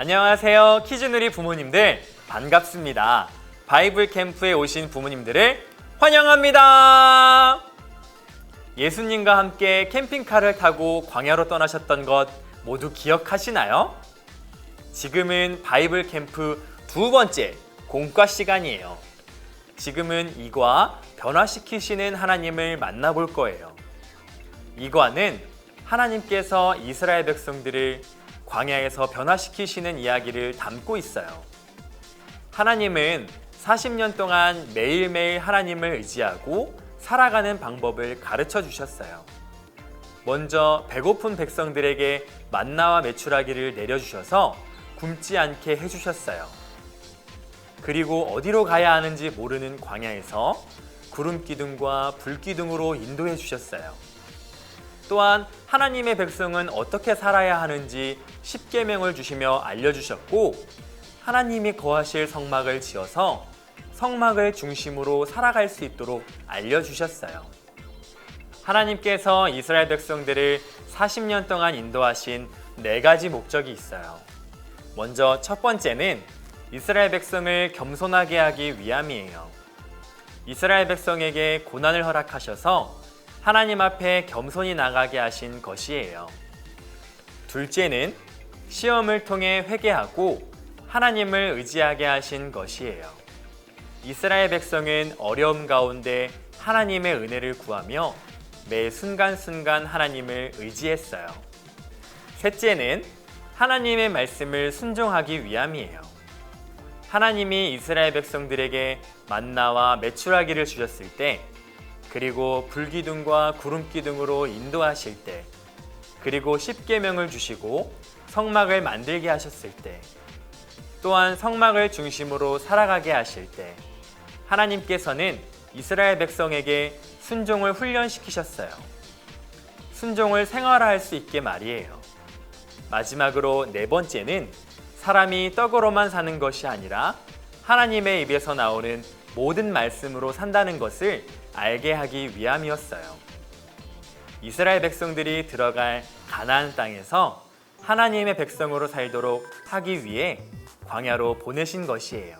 안녕하세요. 키즈누리 부모님들 반갑습니다. 바이블 캠프에 오신 부모님들을 환영합니다. 예수님과 함께 캠핑카를 타고 광야로 떠나셨던 것 모두 기억하시나요? 지금은 바이블 캠프 두 번째 공과 시간이에요. 지금은 이과 변화시키시는 하나님을 만나볼 거예요. 이과는 하나님께서 이스라엘 백성들을 광야에서 변화시키시는 이야기를 담고 있어요. 하나님은 40년 동안 매일매일 하나님을 의지하고 살아가는 방법을 가르쳐 주셨어요. 먼저 배고픈 백성들에게 만나와 메추라기를 내려주셔서 굶지 않게 해주셨어요. 그리고 어디로 가야 하는지 모르는 광야에서 구름 기둥과 불 기둥으로 인도해 주셨어요. 또한 하나님의 백성은 어떻게 살아야 하는지 십계명을 주시며 알려주셨고 하나님이 거하실 성막을 지어서 성막을 중심으로 살아갈 수 있도록 알려주셨어요. 하나님께서 이스라엘 백성들을 40년 동안 인도하신 네 가지 목적이 있어요. 먼저 첫 번째는 이스라엘 백성을 겸손하게 하기 위함이에요. 이스라엘 백성에게 고난을 허락하셔서 하나님 앞에 겸손히 나가게 하신 것이에요. 둘째는 시험을 통해 회개하고 하나님을 의지하게 하신 것이에요. 이스라엘 백성은 어려움 가운데 하나님의 은혜를 구하며 매 순간순간 하나님을 의지했어요. 셋째는 하나님의 말씀을 순종하기 위함이에요. 하나님이 이스라엘 백성들에게 만나와 메추라기를 주셨을 때, 그리고 불기둥과 구름기둥으로 인도하실 때, 그리고 십계명을 주시고 성막을 만들게 하셨을 때, 또한 성막을 중심으로 살아가게 하실 때, 하나님께서는 이스라엘 백성에게 순종을 훈련시키셨어요. 순종을 생활화할 수 있게 말이에요. 마지막으로 네 번째는 사람이 떡으로만 사는 것이 아니라 하나님의 입에서 나오는 모든 말씀으로 산다는 것을 알게 하기 위함이었어요. 이스라엘 백성들이 들어갈 가나안 땅에서 하나님의 백성으로 살도록 하기 위해 광야로 보내신 것이에요.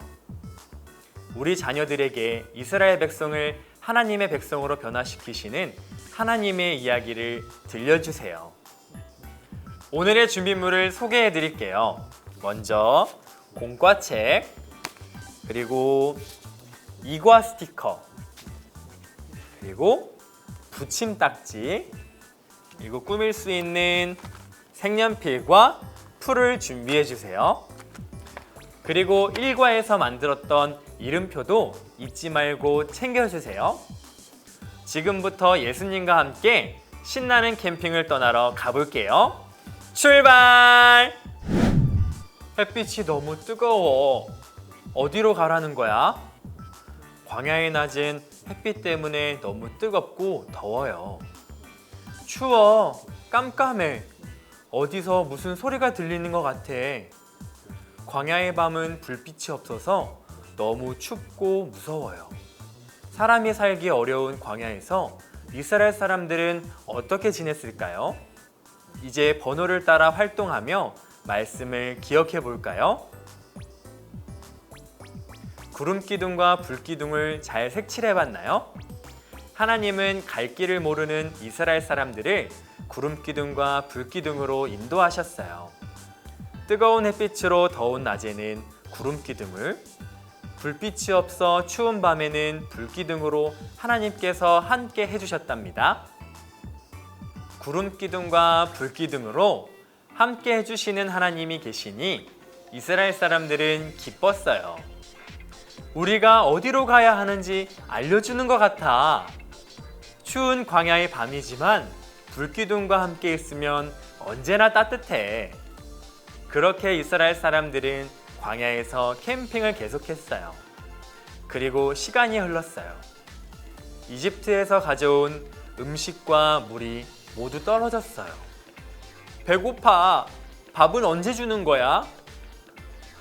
우리 자녀들에게 이스라엘 백성을 하나님의 백성으로 변화시키시는 하나님의 이야기를 들려주세요. 오늘의 준비물을 소개해 드릴게요. 먼저 공과책, 그리고 이과 스티커, 그리고 붙임 딱지, 그리고 꾸밀 수 있는 색연필과 풀을 준비해 주세요. 그리고 1과에서 만들었던 이름표도 잊지 말고 챙겨주세요. 지금부터 예수님과 함께 신나는 캠핑을 떠나러 가볼게요. 출발! 햇빛이 너무 뜨거워. 어디로 가라는 거야? 광야의 낮은 햇빛 때문에 너무 뜨겁고 더워요. 추워. 깜깜해. 어디서 무슨 소리가 들리는 것 같아. 광야의 밤은 불빛이 없어서 너무 춥고 무서워요. 사람이 살기 어려운 광야에서 이스라엘 사람들은 어떻게 지냈을까요? 이제 번호를 따라 활동하며 말씀을 기억해 볼까요? 구름 기둥과 불 기둥을 잘 색칠해 봤나요? 하나님은 갈 길을 모르는 이스라엘 사람들을 구름 기둥과 불 기둥으로 인도하셨어요. 뜨거운 햇빛으로 더운 낮에는 구름 기둥을, 불빛이 없어 추운 밤에는 불 기둥으로 하나님께서 함께 해주셨답니다. 구름 기둥과 불 기둥으로 함께 해주시는 하나님이 계시니 이스라엘 사람들은 기뻤어요. 우리가 어디로 가야 하는지 알려주는 것 같아. 추운 광야의 밤이지만 불기둥과 함께 있으면 언제나 따뜻해. 그렇게 이스라엘 사람들은 광야에서 캠핑을 계속했어요. 그리고 시간이 흘렀어요. 이집트에서 가져온 음식과 물이 모두 떨어졌어요. 배고파. 밥은 언제 주는 거야?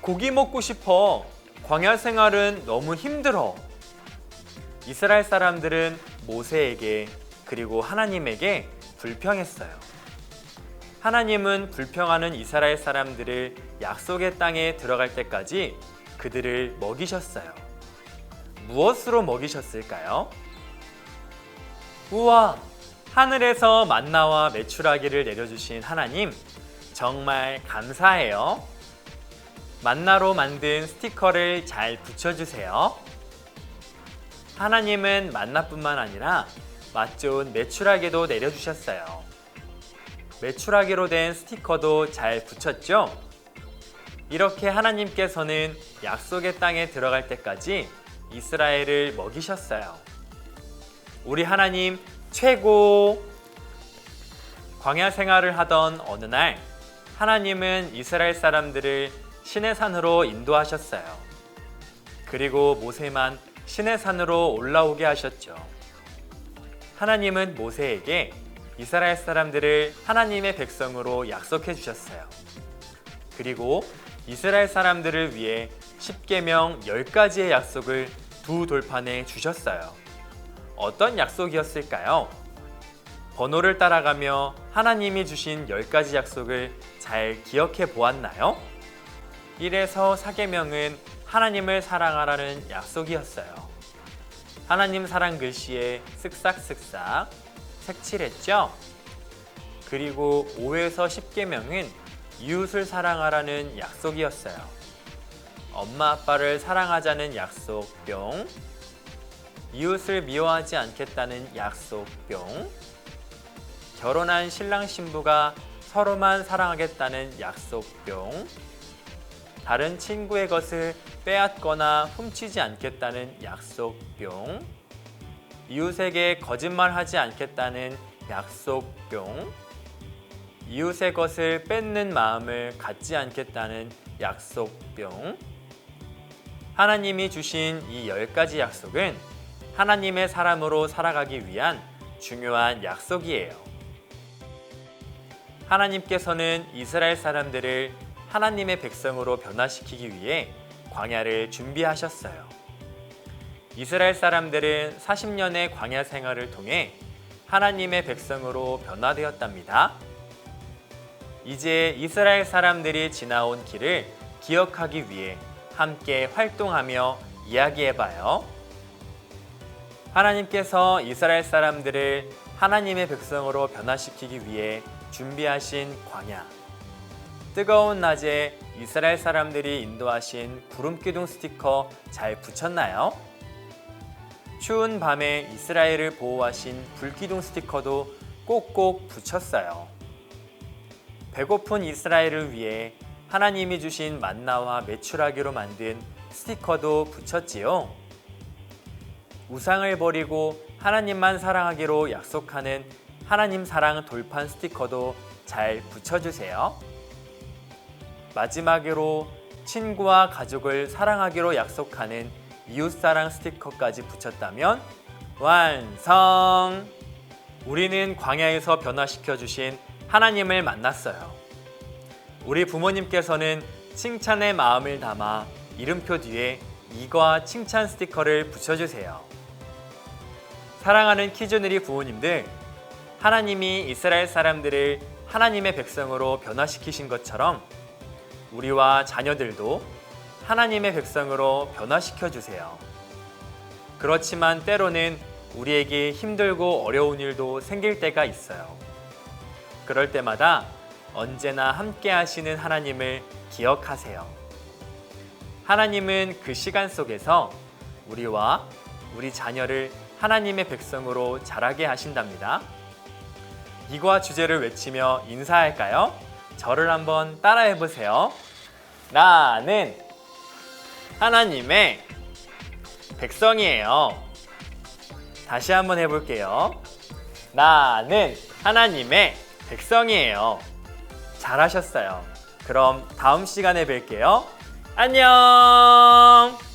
고기 먹고 싶어. 광야 생활은 너무 힘들어. 이스라엘 사람들은 모세에게 그리고 하나님에게 불평했어요. 하나님은 불평하는 이스라엘 사람들을 약속의 땅에 들어갈 때까지 그들을 먹이셨어요. 무엇으로 먹이셨을까요? 우와! 하늘에서 만나와 메추라기를 내려주신 하나님, 정말 감사해요. 만나로 만든 스티커를 잘 붙여주세요. 하나님은 만나뿐만 아니라 맛 좋은 메추라기도 내려주셨어요. 메추라기로 된 스티커도 잘 붙였죠? 이렇게 하나님께서는 약속의 땅에 들어갈 때까지 이스라엘을 먹이셨어요. 우리 하나님 최고! 광야 생활을 하던 어느 날 하나님은 이스라엘 사람들을 신의 산으로 인도하셨어요. 그리고 모세만 신의 산으로 올라오게 하셨죠. 하나님은 모세에게 이스라엘 사람들을 하나님의 백성으로 약속해 주셨어요. 그리고 이스라엘 사람들을 위해 10계명 10가지의 약속을 두 돌판에 주셨어요. 어떤 약속이었을까요? 번호를 따라가며 하나님이 주신 10가지 약속을 잘 기억해 보았나요? 1에서 4계명은 하나님을 사랑하라는 약속이었어요. 하나님 사랑 글씨에 쓱싹쓱싹 색칠했죠? 그리고 5에서 10계명은 이웃을 사랑하라는 약속이었어요. 엄마 아빠를 사랑하자는 약속 뿅. 이웃을 미워하지 않겠다는 약속 뿅. 결혼한 신랑 신부가 서로만 사랑하겠다는 약속 뿅. 다른 친구의 것을 빼앗거나 훔치지 않겠다는 약속 뿅. 이웃에게 거짓말하지 않겠다는 약속 뿅. 이웃의 것을 뺏는 마음을 갖지 않겠다는 약속 뿅. 하나님이 주신 이 열 가지 약속은 하나님의 사람으로 살아가기 위한 중요한 약속이에요. 하나님께서는 이스라엘 사람들을 하나님의 백성으로 변화시키기 위해 광야를 준비하셨어요. 이스라엘 사람들은 40년의 광야 생활을 통해 하나님의 백성으로 변화되었답니다. 이제 이스라엘 사람들이 지나온 길을 기억하기 위해 함께 활동하며 이야기해봐요. 하나님께서 이스라엘 사람들을 하나님의 백성으로 변화시키기 위해 준비하신 광야. 뜨거운 낮에 이스라엘 사람들이 인도하신 구름 기둥 스티커 잘 붙였나요? 추운 밤에 이스라엘을 보호하신 불기둥 스티커도 꼭꼭 붙였어요. 배고픈 이스라엘을 위해 하나님이 주신 만나와 메추라기로 만든 스티커도 붙였지요. 우상을 버리고 하나님만 사랑하기로 약속하는 하나님 사랑 돌판 스티커도 잘 붙여주세요. 마지막으로 친구와 가족을 사랑하기로 약속하는 이웃사랑 스티커까지 붙였다면 완성! 우리는 광야에서 변화시켜 주신 하나님을 만났어요. 우리 부모님께서는 칭찬의 마음을 담아 이름표 뒤에 이과 칭찬 스티커를 붙여주세요. 사랑하는 키즈누리 부모님들, 하나님이 이스라엘 사람들을 하나님의 백성으로 변화시키신 것처럼 우리와 자녀들도 하나님의 백성으로 변화시켜 주세요. 그렇지만 때로는 우리에게 힘들고 어려운 일도 생길 때가 있어요. 그럴 때마다 언제나 함께 하시는 하나님을 기억하세요. 하나님은 그 시간 속에서 우리와 우리 자녀를 하나님의 백성으로 자라게 하신답니다. 이과 주제를 외치며 인사할까요? 저를 한번 따라해 보세요. 나는 하나님의 백성이에요. 다시 한번 해볼게요. 나는 하나님의 백성이에요. 잘하셨어요. 그럼 다음 시간에 뵐게요. 안녕!